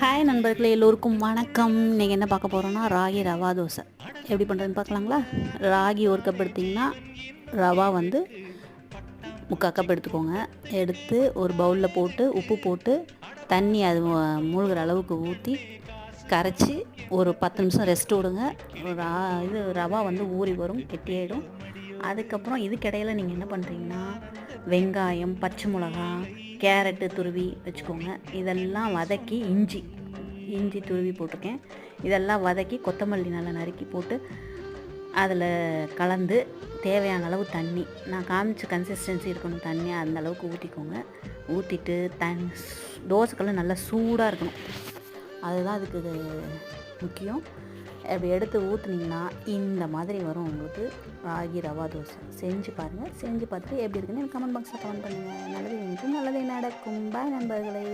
Hi நண்பர்களே எல்லோருக்கும் வணக்கம். நீங்கள் என்ன பார்க்க போகிறோன்னா ராகி ரவா தோசை. எப்படி பண்ணுறதுன்னு பார்க்கலாங்களா? ராகி ஒரு கப் எடுத்திங்கன்னா ரவா வந்து முக்கால் கப் எடுத்துக்கோங்க. எடுத்து ஒரு பவுலில் போட்டு உப்பு போட்டு தண்ணி அது மூழ்கிற அளவுக்கு ஊற்றி கரைச்சி ஒரு பத்து நிமிஷம் ரெஸ்ட் விடுங்க. ரா இது ரவா வந்து ஊறி வரும் கெட்டியாயிடும். அதுக்கப்புறம் இதுக்கிடையில் நீங்கள் என்ன பண்ணுறீங்கன்னா வெங்காயம் பச்சை மிளகா கேரட்டு துருவி வச்சுக்கோங்க. இதெல்லாம் வதக்கி இஞ்சி இஞ்சி துருவி போட்டிருக்கேன். இதெல்லாம் வதக்கி கொத்தமல்லி நல்லா நறுக்கி போட்டு அதில் கலந்து தேவையான அளவு தண்ணி நான் காமிச்ச கன்சிஸ்டன்சி இருக்கணும் தண்ணி அந்த அளவுக்கு ஊற்றிக்கோங்க ஊற்றிட்டு தன் தோசைக்கெல்லாம் நல்லா சூடாக இருக்கணும். அதுதான் அதுக்கு இது முக்கியம். அப்படி எடுத்து ஊற்றுனீங்கன்னா இந்த மாதிரி வரும் உங்களுக்கு ராகி ரவா தோசை. செஞ்சு பாருங்கள் செஞ்சு பார்த்துட்டு எப்படி இருக்குன்னு கமெண்ட் பாக்ஸில் கமெண்ட் பண்ணுங்கள் நல்லது நினைக்கும் நல்லதே நடக்கும். பாய் நண்பர்களே.